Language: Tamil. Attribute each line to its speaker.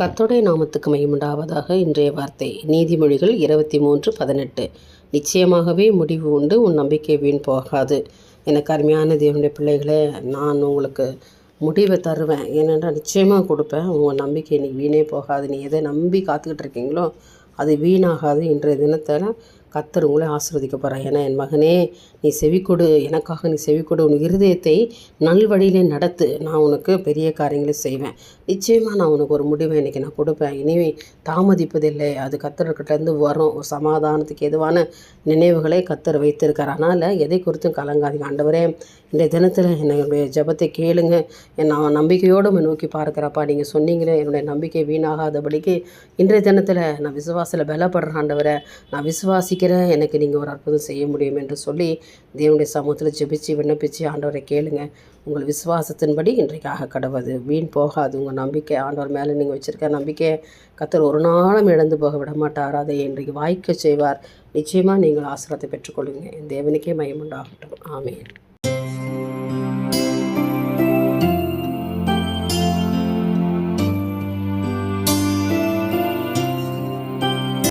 Speaker 1: கத்தோடைய நாமத்துக்கு மையமுண்டாவதாக இன்றைய வார்த்தை. நீதிமொழிகள் இருபத்தி மூன்று பதினெட்டு. நிச்சயமாகவே முடிவு உண்டு உன் நம்பிக்கை வீண் போகாது. எனக்கு அருமையான தேவனுடைய பிள்ளைகளே நான் உங்களுக்கு முடிவை தருவேன். ஏனென்றால் நிச்சயமாக கொடுப்பேன். உங்கள் நம்பிக்கை இன்றைக்கி வீணே போகாது. நீ எதை நம்பி காத்துக்கிட்டு இருக்கீங்களோ அது வீணாகாது. இன்றைய தினத்தில் கத்தர் உங்களை ஆசீர்வதிக்க போகிறார் ஏன்னா என் மகனே நீ செவிக்கொடு எனக்காக நீ செவிக்கொடு உன் இருதயத்தை நல்வழியிலே நடத்து. நான் உனக்கு பெரிய காரியங்களை செய்வேன். நிச்சயமாக நான் உனக்கு ஒரு முடிவை இன்றைக்கி நான் கொடுப்பேன். இனிமே தாமதிப்பதில்லை. அது கத்தர்கிட்டேருந்து வரும். ஒரு சமாதானத்துக்கு எதுவான நினைவுகளை கத்தர் வைத்திருக்கார். அதனால் எதை குறித்தும் கலங்காதீங்க. ஆண்டவரே இந்த தினத்தில் என்னுடைய ஜெபத்தை கேளுங்க. நான் நம்பிக்கையோடு நோக்கி பார்க்குறப்பா. நீங்கள் சொன்னீங்களே என்னுடைய நம்பிக்கை வீணாகாதபடிக்கு இன்றைய தினத்தில் நான் விசுவாசத்தில் பலப்படுறேன். ஆண்டவரை நான் விசுவாசிக்க நினைக்கிறேன். எனக்கு நீங்கள் ஒரு அற்புதம் செய்ய முடியும் என்று சொல்லி தேவனுடைய சமூகத்தில் ஜெபிச்சு விண்ணப்பிச்சு ஆண்டவரை கேளுங்க. உங்கள் விசுவாசத்தின்படி இன்றைக்காக கடவுது வீண் போகாது. உங்கள் நம்பிக்கை ஆண்டவர் மேலே நீங்கள் வச்சுருக்க நம்பிக்கையை கத்தர் ஒரு நாளும் இழந்து போக விட மாட்டார். அதை இன்றைக்கு வாய்க்க செய்வார். நிச்சயமாக நீங்கள் ஆசிரத்தை பெற்றுக்கொள்ளுங்க. தேவனுக்கே மயமுண்டாகட்டும் ஆமேன்.